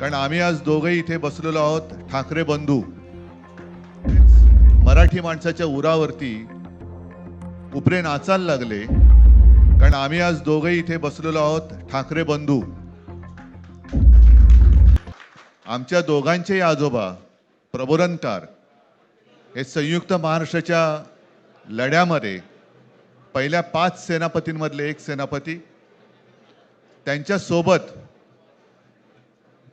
कारण आम्ही आज दोघंही इथे बसलेलो आहोत ठाकरे बंधू. मराठी माणसाच्या उरावरती उपरे नाचायला लागले. कारण आम्ही आज दोघंही इथे बसलेलो आहोत ठाकरे बंधू. आमच्या दोघांचेही आजोबा प्रबोधनकार हे संयुक्त महाराष्ट्राच्या लढ्यामध्ये पहिल्या पाच सेनापतींमधले एक सेनापती त्यांच्यासोबत